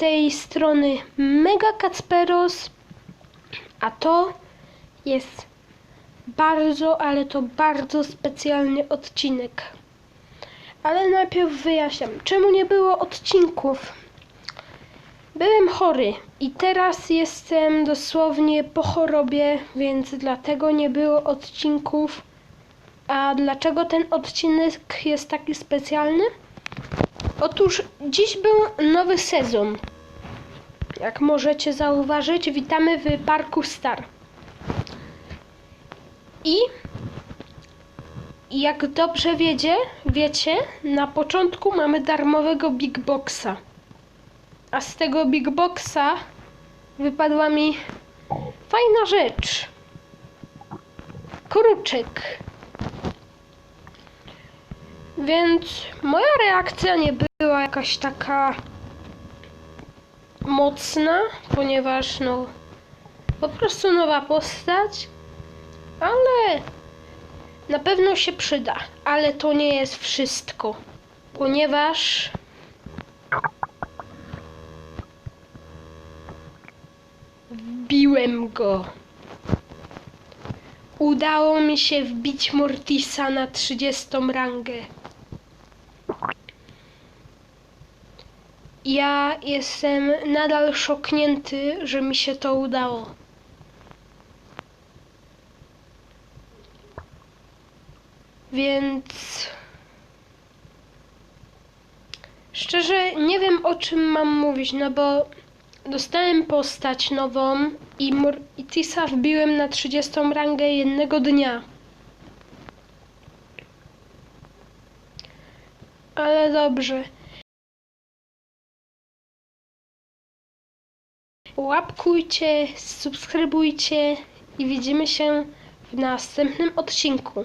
tej strony Mega Kacperos, a to jest bardzo, ale to bardzo specjalny odcinek. Ale najpierw wyjaśniam, czemu nie było odcinków. Byłem chory i teraz jestem dosłownie po chorobie, więc dlatego nie było odcinków. A dlaczego ten odcinek jest taki specjalny? Otóż dziś był nowy sezon. Jak możecie zauważyć, witamy w Parku Star. I jak dobrze wiedzie, wiecie, na początku mamy darmowego Big Boxa. A z tego Big Boxa wypadła mi fajna rzecz. Kruczek. Więc moja reakcja nie była jakaś taka mocna, ponieważ no po prostu nowa postać, ale na pewno się przyda. Ale to nie jest wszystko, ponieważ wbiłem go. Udało mi się wbić Mortisa na 30 rangę. Ja jestem nadal szoknięty, że mi się to udało. Więc szczerze nie wiem o czym mam mówić, no bo dostałem postać nową i Mortisa wbiłem na 30 rangę jednego dnia. Ale dobrze. Łapkujcie, subskrybujcie i widzimy się w następnym odcinku.